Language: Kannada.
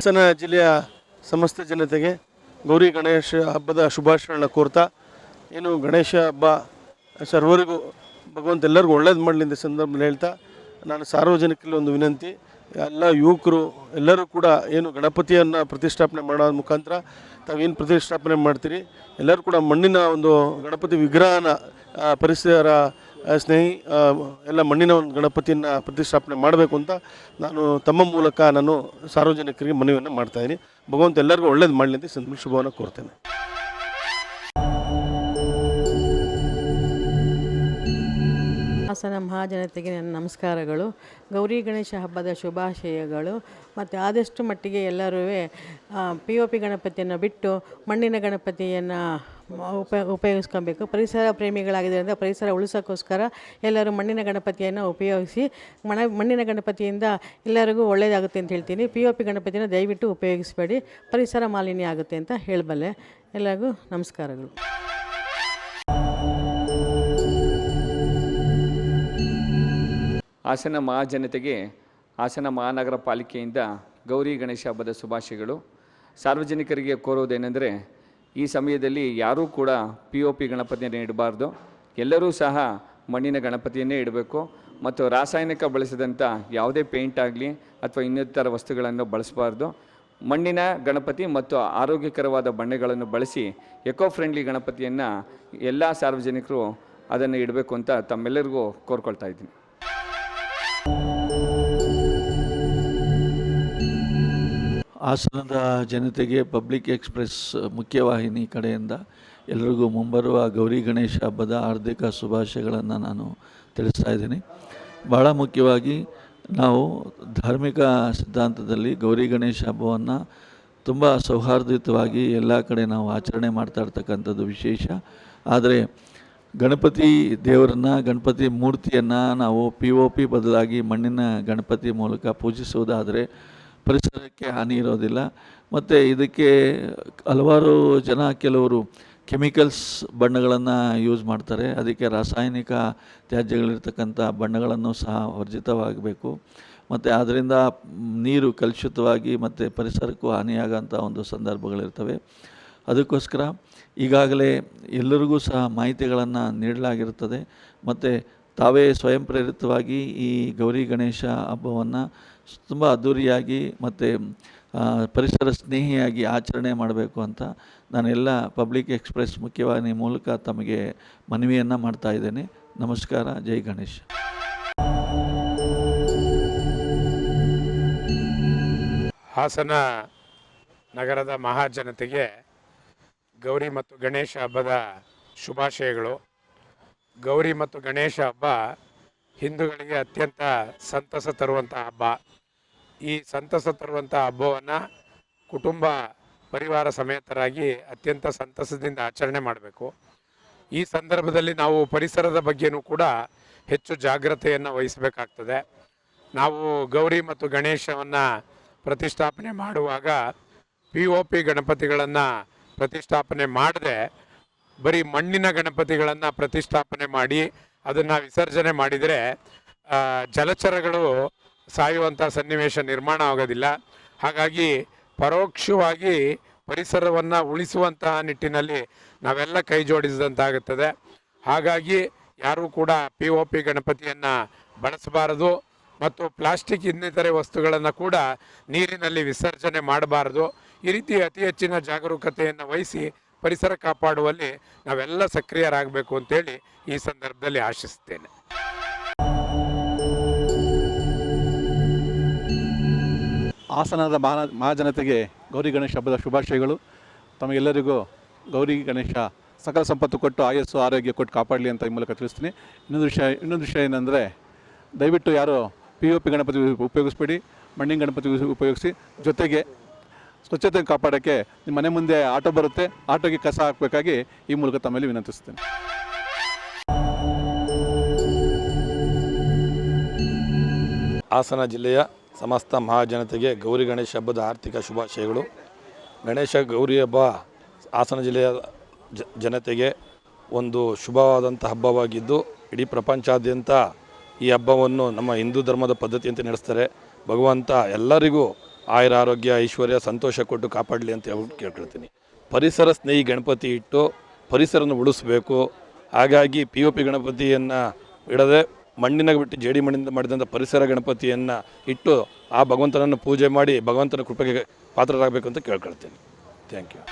ಹಾಸನ ಜಿಲ್ಲೆಯ ಸಮಸ್ತ ಜನತೆಗೆ ಗೌರಿ ಗಣೇಶ ಹಬ್ಬದ ಶುಭಾಶಯಗಳನ್ನ ಕೋರ್ತಾ, ಏನು ಗಣೇಶ ಹಬ್ಬ ಸರ್ವರಿಗೂ ಭಗವಂತ ಎಲ್ಲರಿಗೂ ಒಳ್ಳೇದು ಮಾಡಲಿ ಅಂತ ಸಂದರ್ಭದಲ್ಲಿ ಹೇಳ್ತಾ, ನಾನು ಸಾರ್ವಜನಿಕರಲ್ಲಿ ಒಂದು ವಿನಂತಿ, ಎಲ್ಲ ಯುವಕರು, ಎಲ್ಲರೂ ಕೂಡ ಏನು ಗಣಪತಿಯನ್ನು ಪ್ರತಿಷ್ಠಾಪನೆ ಮಾಡೋ ಮುಖಾಂತರ ತಾವೇನು ಪ್ರತಿಷ್ಠಾಪನೆ ಮಾಡ್ತೀರಿ, ಎಲ್ಲರೂ ಕೂಡ ಮಣ್ಣಿನ ಒಂದು ಗಣಪತಿ ವಿಗ್ರಹನ ಪರಿಸರ ಸ್ನೇಹಿ ಎಲ್ಲ ಮಣ್ಣಿನ ಒಂದು ಗಣಪತಿಯನ್ನು ಪ್ರತಿಷ್ಠಾಪನೆ ಮಾಡಬೇಕು ಅಂತ ನಾನು ತಮ್ಮ ಮೂಲಕ ನಾನು ಸಾರ್ವಜನಿಕರಿಗೆ ಮನವಿಯನ್ನು ಮಾಡ್ತಾಯಿದ್ದೀನಿ ಭಗವಂತ ಎಲ್ಲರಿಗೂ ಒಳ್ಳೇದು ಮಾಡಲಿ ಅಂತ ಶುಭವನ್ನು ಕೋರ್ತೇನೆ. ಹಾಸನ ಮಹಾಜನತೆಗೆ ನನ್ನ ನಮಸ್ಕಾರಗಳು. ಗೌರಿ ಗಣೇಶ ಹಬ್ಬದ ಶುಭಾಶಯಗಳು. ಮತ್ತು ಆದಷ್ಟು ಮಟ್ಟಿಗೆ ಎಲ್ಲರೂ ಪಿ ಒ ಪಿ ಗಣಪತಿಯನ್ನು ಬಿಟ್ಟು ಮಣ್ಣಿನ ಗಣಪತಿಯನ್ನು ಉಪ, ಉಪಯೋಗಿಸ್ಕೊಬೇಕು. ಪರಿಸರ ಪ್ರೇಮಿಗಳಾಗಿದ್ದರಿಂದ ಪರಿಸರ ಉಳಿಸೋಕ್ಕೋಸ್ಕರ ಎಲ್ಲರೂ ಮಣ್ಣಿನ ಗಣಪತಿಯನ್ನು ಉಪಯೋಗಿಸಿ, ಮಣ, ಮಣ್ಣಿನ ಗಣಪತಿಯಿಂದ ಎಲ್ಲರಿಗೂ ಒಳ್ಳೆಯದಾಗುತ್ತೆ ಅಂತ ಹೇಳ್ತೀನಿ. ಪಿ ಒ ಪಿ ಗಣಪತಿನ ದಯವಿಟ್ಟು ಉಪಯೋಗಿಸಬೇಡಿ. ಪರಿಸರ ಮಾಲಿನ್ಯ ಆಗುತ್ತೆ ಅಂತ ಹೇಳಬಲ್ಲೆ. ಎಲ್ಲರಿಗೂ ನಮಸ್ಕಾರಗಳು. ಹಾಸನ ಮಹಾಜನತೆಗೆ, ಹಾಸನ ಮಹಾನಗರ ಪಾಲಿಕೆಯಿಂದ ಗೌರಿ ಗಣೇಶ ಹಬ್ಬದ ಶುಭಾಶಯಗಳು. ಸಾರ್ವಜನಿಕರಿಗೆ ಕೋರುವುದೇನೆಂದರೆ ಈ ಸಮಯದಲ್ಲಿ ಯಾರೂ ಕೂಡ ಪಿ ಒ ಪಿ ಗಣಪತಿಯನ್ನು ಇಡಬಾರ್ದು. ಎಲ್ಲರೂ ಸಹ ಮಣ್ಣಿನ ಗಣಪತಿಯನ್ನೇ ಇಡಬೇಕು. ಮತ್ತು ರಾಸಾಯನಿಕ ಬಳಸಿದಂಥ ಯಾವುದೇ ಪೇಂಟ್ ಆಗಲಿ ಅಥವಾ ಇನ್ನಿತರ ವಸ್ತುಗಳನ್ನು ಬಳಸಬಾರ್ದು. ಮಣ್ಣಿನ ಗಣಪತಿ ಮತ್ತು ಆರೋಗ್ಯಕರವಾದ ಬಣ್ಣಗಳನ್ನು ಬಳಸಿ ಎಕೋ ಫ್ರೆಂಡ್ಲಿ ಗಣಪತಿಯನ್ನು ಎಲ್ಲ ಸಾರ್ವಜನಿಕರು ಅದನ್ನು ಇಡಬೇಕು ಅಂತ ತಮ್ಮೆಲ್ಲರಿಗೂ ಕೋರ್ಕೊಳ್ತಾ ಇದ್ದೀನಿ. ಹಾಸನದ ಜನತೆಗೆ ಪಬ್ಲಿಕ್ ಎಕ್ಸ್ಪ್ರೆಸ್ ಮುಖ್ಯವಾಹಿನಿ ಕಡೆಯಿಂದ ಎಲ್ಲರಿಗೂ ಮುಂಬರುವ ಗೌರಿ ಗಣೇಶ ಹಬ್ಬದ ಹಾರ್ದಿಕ ಶುಭಾಶಯಗಳನ್ನು ನಾನು ತಿಳಿಸ್ತಾ ಇದ್ದೀನಿ. ಭಾಳ ಮುಖ್ಯವಾಗಿ ನಾವು ಧಾರ್ಮಿಕ ಸಿದ್ಧಾಂತದಲ್ಲಿ ಗೌರಿ ಗಣೇಶ ಹಬ್ಬವನ್ನು ತುಂಬ ಸೌಹಾರ್ದಯುತವಾಗಿ ಎಲ್ಲ ಕಡೆ ನಾವು ಆಚರಣೆ ಮಾಡ್ತಾ ಇರ್ತಕ್ಕಂಥದ್ದು ವಿಶೇಷ. ಆದರೆ ಗಣಪತಿ ದೇವರನ್ನು, ಗಣಪತಿ ಮೂರ್ತಿಯನ್ನು ನಾವು ಪಿ ಒ ಪಿ ಬದಲಾಗಿ ಮಣ್ಣಿನ ಗಣಪತಿ ಮೂಲಕ ಪೂಜಿಸುವುದಾದರೆ ಪರಿಸರಕ್ಕೆ ಹಾನಿ ಇರೋದಿಲ್ಲ. ಮತ್ತು ಇದಕ್ಕೆ ಹಲವಾರು ಜನ ಕೆಲವರು ಕೆಮಿಕಲ್ಸ್ ಬಣ್ಣಗಳನ್ನು ಯೂಸ್ ಮಾಡ್ತಾರೆ. ಅದಕ್ಕೆ ರಾಸಾಯನಿಕ ತ್ಯಾಜ್ಯಗಳಿರ್ತಕ್ಕಂಥ ಬಣ್ಣಗಳನ್ನು ಸಹ ವರ್ಜಿತವಾಗಬೇಕು. ಮತ್ತು ಅದರಿಂದ ನೀರು ಕಲುಷಿತವಾಗಿ ಮತ್ತು ಪರಿಸರಕ್ಕೂ ಹಾನಿಯಾಗೋಂಥ ಒಂದು ಸಂದರ್ಭಗಳಿರ್ತವೆ. ಅದಕ್ಕೋಸ್ಕರ ಈಗಾಗಲೇ ಎಲ್ಲರಿಗೂ ಸಹ ಮಾಹಿತಿಗಳನ್ನು ನೀಡಲಾಗಿರುತ್ತದೆ. ಮತ್ತು ತಾವೇ ಸ್ವಯಂ ಪ್ರೇರಿತವಾಗಿ ಈ ಗೌರಿ ಗಣೇಶ ಹಬ್ಬವನ್ನು ತುಂಬ ಅದ್ಧೂರಿಯಾಗಿ ಮತ್ತು ಪರಿಸರ ಸ್ನೇಹಿಯಾಗಿ ಆಚರಣೆ ಮಾಡಬೇಕು ಅಂತ ನಾನೆಲ್ಲ ಪಬ್ಲಿಕ್ ಎಕ್ಸ್ಪ್ರೆಸ್ ಮುಖ್ಯವಾಹಿನಿ ಮೂಲಕ ತಮಗೆ ಮನವಿಯನ್ನು ಮಾಡ್ತಾ ಇದ್ದೇನೆ. ನಮಸ್ಕಾರ, ಜೈ ಗಣೇಶ್. ಹಾಸನ ನಗರದ ಮಹಾಜನತೆಗೆ ಗೌರಿ ಮತ್ತು ಗಣೇಶ ಹಬ್ಬದ ಶುಭಾಶಯಗಳು. ಗೌರಿ ಮತ್ತು ಗಣೇಶ ಹಬ್ಬ ಹಿಂದೂಗಳಿಗೆ ಅತ್ಯಂತ ಸಂತಸ ತರುವಂಥ ಹಬ್ಬ. ಈ ಸಂತಸ ತರುವಂಥ ಹಬ್ಬವನ್ನು ಕುಟುಂಬ ಪರಿವಾರ ಸಮೇತರಾಗಿ ಅತ್ಯಂತ ಸಂತಸದಿಂದ ಆಚರಣೆ ಮಾಡಬೇಕು. ಈ ಸಂದರ್ಭದಲ್ಲಿ ನಾವು ಪರಿಸರದ ಬಗ್ಗೆನೂ ಕೂಡ ಹೆಚ್ಚು ಜಾಗ್ರತೆಯನ್ನು ವಹಿಸಬೇಕಾಗ್ತದೆ. ನಾವು ಗೌರಿ ಮತ್ತು ಗಣೇಶವನ್ನು ಪ್ರತಿಷ್ಠಾಪನೆ ಮಾಡುವಾಗ ಪಿ ಒ ಪಿ ಗಣಪತಿಗಳನ್ನು ಪ್ರತಿಷ್ಠಾಪನೆ ಮಾಡದೆ ಬರೀ ಮಣ್ಣಿನ ಗಣಪತಿಗಳನ್ನು ಪ್ರತಿಷ್ಠಾಪನೆ ಮಾಡಿ ಅದನ್ನು ವಿಸರ್ಜನೆ ಮಾಡಿದರೆ ಜಲಚರಗಳು ಸಾಯುವಂಥ ಸನ್ನಿವೇಶ ನಿರ್ಮಾಣ ಆಗೋದಿಲ್ಲ. ಹಾಗಾಗಿ ಪರೋಕ್ಷವಾಗಿ ಪರಿಸರವನ್ನು ಉಳಿಸುವಂತಹ ನಿಟ್ಟಿನಲ್ಲಿ ನಾವೆಲ್ಲ ಕೈ ಜೋಡಿಸಿದಂತಾಗುತ್ತದೆ. ಹಾಗಾಗಿ ಯಾರೂ ಕೂಡ ಪಿ ಒ ಪಿ ಗಣಪತಿಯನ್ನು ಬಳಸಬಾರದು ಮತ್ತು ಪ್ಲಾಸ್ಟಿಕ್ ಇನ್ನಿತರೆ ವಸ್ತುಗಳನ್ನು ಕೂಡ ನೀರಿನಲ್ಲಿ ವಿಸರ್ಜನೆ ಮಾಡಬಾರದು. ಈ ರೀತಿ ಅತಿ ಹೆಚ್ಚಿನ ಜಾಗರೂಕತೆಯನ್ನು ವಹಿಸಿ ಪರಿಸರ ಕಾಪಾಡುವಲ್ಲಿ ನಾವೆಲ್ಲ ಸಕ್ರಿಯರಾಗಬೇಕು ಅಂತೇಳಿ ಈ ಸಂದರ್ಭದಲ್ಲಿ ಆಶಿಸ್ತೇನೆ ಹಾಸನದ ಮಹಾ ಮಹಾಜನತೆಗೆ ಗೌರಿ ಗಣೇಶ ಹಬ್ಬದ ಶುಭಾಶಯಗಳು. ತಮಗೆಲ್ಲರಿಗೂ ಗೌರಿ ಗಣೇಶ ಸಕಲ ಸಂಪತ್ತು ಕೊಟ್ಟು ಆಯಸ್ಸು ಆರೋಗ್ಯ ಕೊಟ್ಟು ಕಾಪಾಡಲಿ ಅಂತ ಈ ಮೂಲಕ ತಿಳಿಸ್ತೀನಿ. ಇನ್ನೊಂದು ವಿಷಯ ಇನ್ನೊಂದು ವಿಷಯ ಏನಂದರೆ, ದಯವಿಟ್ಟು ಯಾರು ಪಿ ಒ ಪಿ ಗಣಪತಿ ಉಪಯೋಗಿಸ್ಬೇಡಿ, ಮಣ್ಣಿನ ಗಣಪತಿ ಉಪಯೋಗಿಸಿ, ಜೊತೆಗೆ ಸ್ವಚ್ಛತೆ ಕಾಪಾಡೋಕ್ಕೆ ನಿಮ್ಮ ಮನೆ ಮುಂದೆ ಆಟೋ ಬರುತ್ತೆ, ಆಟೋಗೆ ಕಸ ಹಾಕಬೇಕಾಗಿ ಈ ಮೂಲಕ ತಮ್ಮಲ್ಲಿ ವಿನಂತಿಸ್ತೇನೆ. ಹಾಸನ ಜಿಲ್ಲೆಯ ಸಮಸ್ತ ಮಹಾಜನತೆಗೆ ಗೌರಿ ಗಣೇಶ ಹಬ್ಬದ ಆರ್ಥಿಕ ಶುಭಾಶಯಗಳು. ಗಣೇಶ ಗೌರಿ ಹಬ್ಬ ಹಾಸನ ಜಿಲ್ಲೆಯ ಜನತೆಗೆ ಒಂದು ಶುಭವಾದಂಥ ಹಬ್ಬವಾಗಿದ್ದು, ಇಡೀ ಪ್ರಪಂಚಾದ್ಯಂತ ಈ ಹಬ್ಬವನ್ನು ನಮ್ಮ ಹಿಂದೂ ಧರ್ಮದ ಪದ್ಧತಿಯಂತೆ ನಡೆಸ್ತಾರೆ. ಭಗವಂತ ಎಲ್ಲರಿಗೂ ಆಯುರ ಆರೋಗ್ಯ, ಐಶ್ವರ್ಯ, ಸಂತೋಷ ಕೊಟ್ಟು ಕಾಪಾಡಲಿ ಅಂತ ಹೇಳ್ಬಿಟ್ಟು ಕೇಳ್ಕೊಳ್ತೀನಿ. ಪರಿಸರ ಸ್ನೇಹಿ ಗಣಪತಿ ಇಟ್ಟು ಪರಿಸರನ ಉಳಿಸ್ಬೇಕು. ಹಾಗಾಗಿ ಪಿ ಒ ಪಿ ಗಣಪತಿಯನ್ನು ಇಡದೆ ಮಣ್ಣಿನಾಗ ಬಿಟ್ಟು ಜೇಡಿ ಮಣ್ಣಿಂದ ಮಾಡಿದಂಥ ಪರಿಸರ ಗಣಪತಿಯನ್ನು ಇಟ್ಟು ಆ ಭಗವಂತನನ್ನು ಪೂಜೆ ಮಾಡಿ ಭಗವಂತನ ಕೃಪೆಗೆ ಪಾತ್ರರಾಗಬೇಕು ಅಂತ ಕೇಳ್ಕೊಳ್ತೀನಿ. Thank you